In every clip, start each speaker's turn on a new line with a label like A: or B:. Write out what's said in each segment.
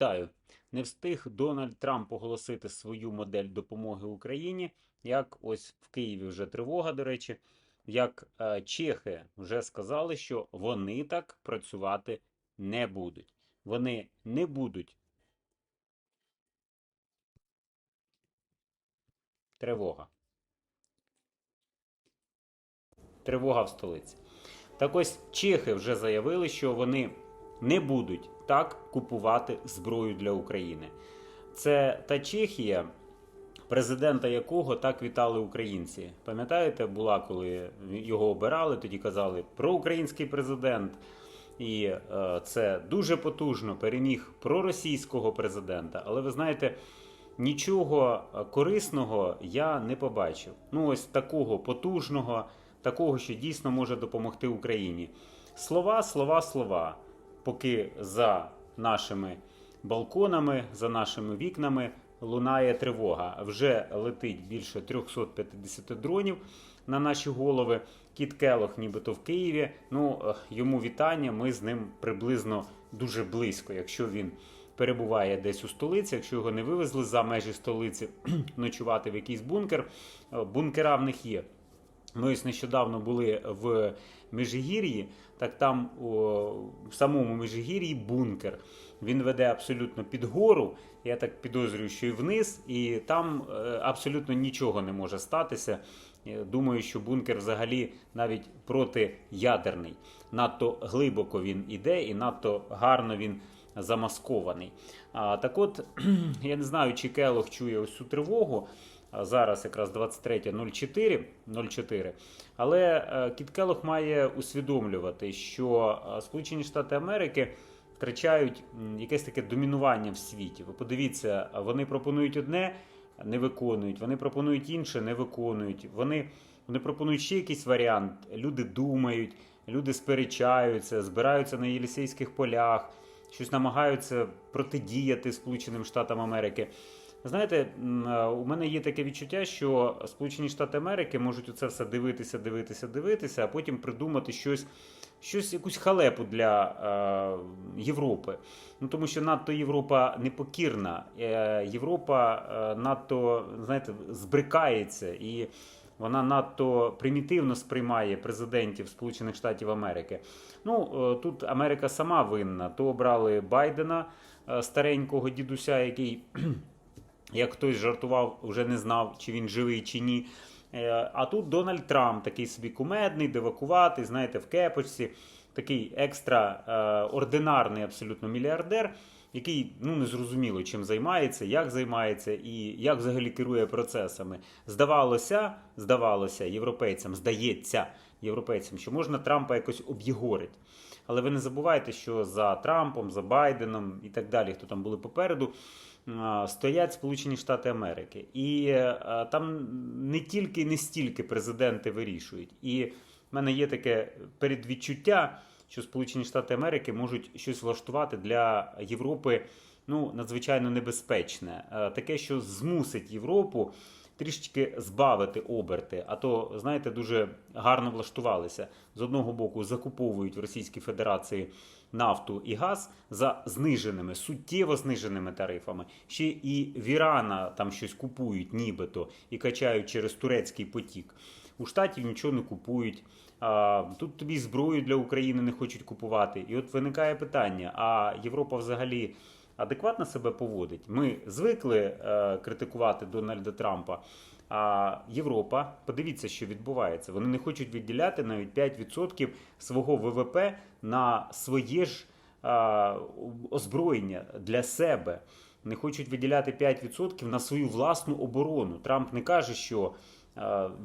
A: Вітаю. Не встиг Дональд Трамп оголосити свою модель допомоги Україні. Як ось в Києві вже тривога, до речі, як е, чехи вже сказали, що вони так працювати не будуть. Вони не будуть. Тривога. Тривога в столиці. Так ось чехи вже заявили, що вони не будуть так купувати зброю для України. Це та Чехія, президента якого так вітали українці. Пам'ятаєте, була, коли його обирали, тоді казали проукраїнський президент. І е, це дуже потужно переміг проросійського президента. Але ви знаєте, нічого е, корисного я не побачив. Ну, ось такого потужного, такого, що дійсно може допомогти Україні. Слова, слова, слова. Поки за нашими балконами, за нашими вікнами лунає тривога. Вже летить більше 350 дронів на наші голови. Кіт Келох, нібито в Києві. Ну, е, йому вітання. Ми з ним приблизно дуже близько, якщо він перебуває десь у столиці, якщо його не вивезли за межі столиці ночувати в якийсь бункер. Е, Бункера в них є. Ми ось нещодавно були в Межигір'ї, так там о, в самому Межигір'ї бункер. Він веде абсолютно під гору. Я так підозрюю, що і вниз, і там е, абсолютно нічого не може статися. Думаю, що бункер взагалі навіть протиядерний. Надто глибоко він іде і надто гарно він замаскований. А, так от, я не знаю, чи Келох чує ось цю тривогу. Зараз якраз 23.04, Але е, Кіт Келох має усвідомлювати, що е, Сполучені Штати Америки втрачають якесь таке домінування в світі. Ви подивіться, вони пропонують одне, не виконують. Вони пропонують інше, не виконують. Вони, вони пропонують ще якийсь варіант. Люди думають, люди сперечаються, збираються на Єлісейських полях, щось намагаються протидіяти Сполученим Штатам Америки. Знаєте, е, у мене є таке відчуття, що Сполучені Штати Америки можуть оце все дивитися, дивитися, дивитися, а потім придумати щось, щось якусь халепу для е, Європи. Ну тому що надто Європа непокірна, е, Європа е, надто знаєте, збрикається і. Вона надто примітивно сприймає президентів Сполучених Штатів Америки. Ну е, тут Америка сама винна. То обрали Байдена, е, старенького дідуся, який як хтось жартував, вже не знав, чи він живий, чи ні. Е, А тут Дональд Трамп, такий собі кумедний, девакуватий, знаєте, в кепочці, такий екстраординарний абсолютно мільярдер, який ну не зрозуміло, чим займається, як займається і як взагалі керує процесами. Здавалося, здавалося, європейцям, здається європейцям, що можна Трампа якось об'єгорити. Але ви не забувайте, що за Трампом, за Байденом і так далі, хто там були попереду, стоять Сполучені Штати Америки. І а, там не тільки не стільки президенти вирішують. І в мене є таке передвідчуття, що Сполучені Штати Америки можуть щось влаштувати для Європи ну, надзвичайно небезпечне. Е, Таке, що змусить Європу трішечки збавити оберти. А то, знаєте, дуже гарно влаштувалися. З одного боку, закуповують в Російській Федерації нафту і газ за зниженими, суттєво зниженими тарифами. Ще і в Ірана там щось купують, нібито, і качають через турецький потік. У штатів нічого не купують. Тут тобі зброю для України не хочуть купувати. І от виникає питання: а Європа взагалі адекватно себе поводить? Ми звикли е, критикувати Дональда Трампа. А Європа, подивіться, що відбувається. Вони не хочуть відділяти навіть 5% свого ВВП на своє ж озброєння для себе. Не хочуть виділяти 5% на свою власну оборону. Трамп не каже, що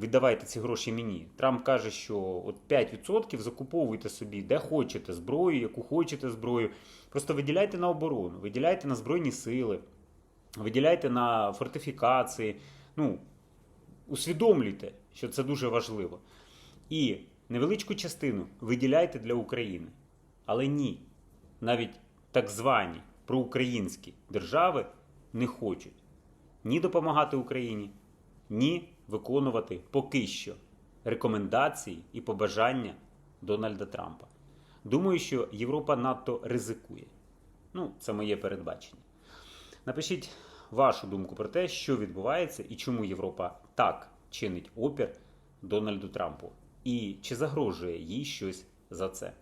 A: віддавайте ці гроші мені. Трамп каже, що от 5% закуповуйте собі, де хочете зброю, яку хочете зброю. Просто виділяйте на оборону, виділяйте на збройні сили, виділяйте на фортифікації. Ну, усвідомлюйте, що це дуже важливо. І невеличку частину виділяйте для України. Але ні, навіть так звані проукраїнські держави не хочуть ні допомагати Україні, ні виконувати поки що рекомендації і побажання Дональда Трампа. Думаю, що Європа надто ризикує. Ну, це моє передбачення. Напишіть вашу думку про те, що відбувається і чому Європа так чинить опір Дональду Трампу, і чи загрожує їй щось за це.